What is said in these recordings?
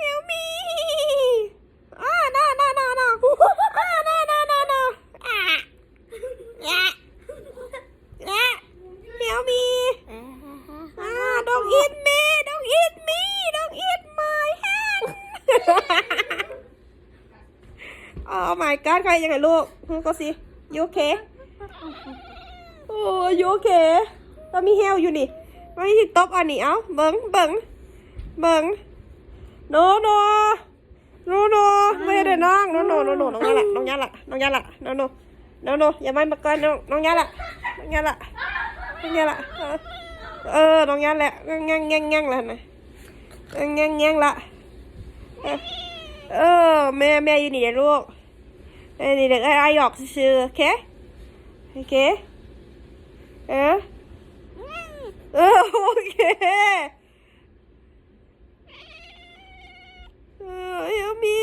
Help me อ่า no no no no อ่า no no no no อ่าแอะแอะ Help me อ่า don't eat me don't eat me don't eat my hand oh my god ใครยังไงลูกก็สิ you okay โอ้ยูโอเคตอนมีเฮลอยู่นี่ไม่ตบอันนี้เอ้าเบิงเบิง เบิงโนโนโนโนไม่ได้น้องโนโนโนโนน้องยาละน้องยาละน้องยาละโนโนโนโนอย่ามามาก่อนน้องน้องยาละน้องยาละน้องยาละเออเอน้องยาละแง่งแง่งแง่งละนะแง่งแง่งแง่งละเออแม่แม่อยู่นี่เดี๋ยวลูกเอ้นี่เด็กไอ้ไอ้หยอกซื่อโอเคโอเคเออเออโอเคเออเอลมี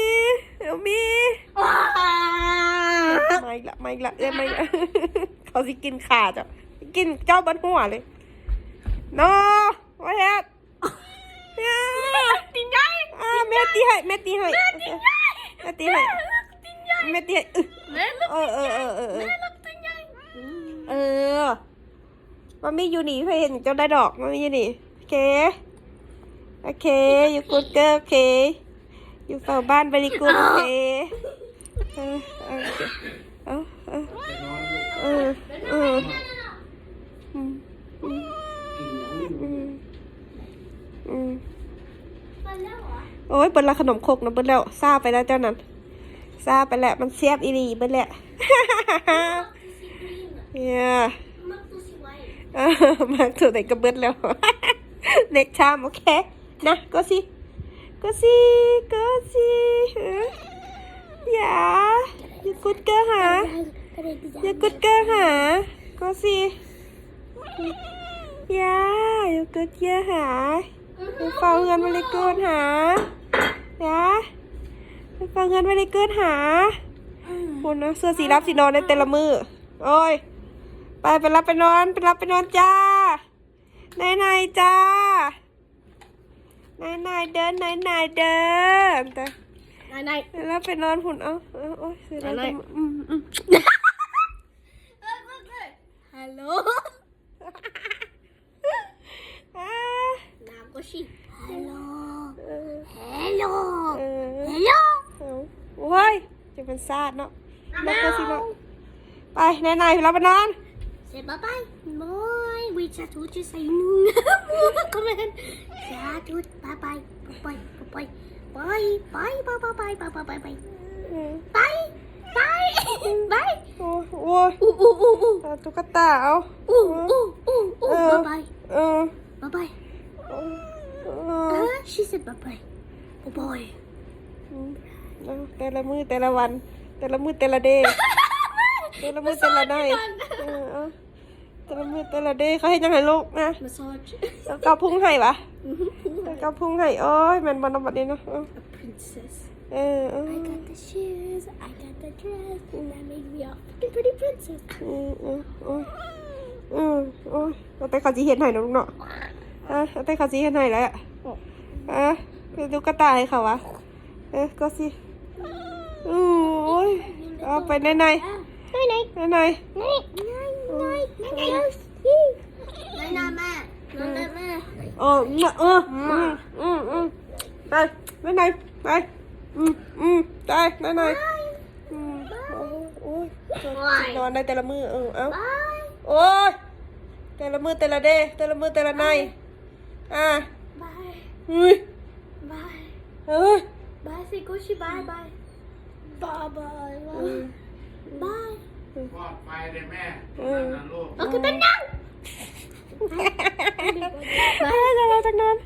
เอลมี ไม่ละไม่ละเอ้ยไม่ละเขาสิกินขาจ้ะกินเจ้าบันหัวเลย no ว่าเฮ็ดตีนใหญ่อ่าแม่ตีให้แม่ตีให้แม่ตีให้แม่ตีให้แม่ตีให้เออเออเออเออเออเออมันมีอยู่นี่เพื่อเห็นเจ้าได้ดอกมันมีอยู่นี่โอเคโอเคอยู่กูเกอร์โอเคอยู่เฝ้าบ้านบริกูโอเค เออเออเออเออเออเอออืมอืมอืมอืมโอ้ยเบิ้ลละขนมคกนะเบิ้ลแล้วซาไปแล้วเจ้านั้นซาไปแล้วมันเสียบอีหลีเบิ้ลแหละเนี่ยเออมาถึงไหนก็เบิดแล้วเน็กชามโอเคนะก็สิก็สิก็สิเอออย่าอย่า กุดเกอร์หาอย่ากุดเกอร์หาก็สิอย่าอย่ากุดเกอร์หาอย่าเฝ้าเงินมาเลยเกินหาอย่าอย่าเฝ้าเงินมาเลยเกินหาคุณนะเสื้อสีรับสีนอนในแต่ละมือโอ้ยไปไปรับไปนอนไปรับไปนอนจ้าไหนไหนๆจ้าไหนไหนๆเดินไหนไหนๆเดินแต่ นายนายไปรับไปนอนหุ่นเอาเอาโอ้ยสิแล้วไหนจะอืมอืมฮัลโหลอ่าน้ำก็ชิฮัลโหลเออฮัลโหลเออฮัลโหลเอาโอ้ยจะเป็นซาดเนาะแล้วก็สิเนาะไปไหนไหนๆไปรับไปนอนเสร็จบ๊ายบายบายวิชาทูจะใส่นุ่งคอมเมนต์ชาทูบ๊ายบายบ๊ายบายบ๊ายบายบ๊ายบายบ๊ายบายบ๊ายบายบ๊ายบายเออบายบายบายโอ้ยโอ้ยอู้อู้อู้อู้เอาตุ๊กตาเอาอู้อู้อู้อู้บ๊ายบายเออบ๊ายบายเออเอเอออ she said บ๊ายบายบ๊ายบายอืมเอาแต่ละมือแต่ละวัน แต่ละมือแต่ละเดย์แต่ละมือแต่ละได้เออเอาแต่ละมือแต่ละเดย์เขาให้ยังไงลูกนะ massage แล้วก็พุ่งให้ปะแล้ว ก็พุ่งให้โอ้ยแมันบอลบัดนี้เนาะเออ a princess เออเออ I got the shoes, I got the dress, and that made me a fucking pretty princess. เออเออโอ้ยเออโอ้ยเอาแต่เขาจีเห็นให้นะลูกเนาะอะเอาแต่เขาจีเห็นให้แล้วอะอะไปดูกระต่ายเขาวะเออก็สิโอ้ยเอาไปไหนไหน Night night. ไหนไหน Night night night night. Night night, ma. Night night, ma. เออเอออืมอืมอืมไปไหนไหนไปอืมอืมไปไหนไหนอืมโอ้ยโอ้ยนอนได้แต่ละมือเออเอ้าโอ้ยแต่ละมือแต่ละเดแต่ละมือแต่ละไนอะ Bye. เฮ้ย Bye. เฮ้ย Bye, say Gucci. Bye bye. Bye bye. Bye. Bye. ปลอดภัยเลยแม่นั่นนะลูก Okay, but now. ไปจะเราจา กนั้น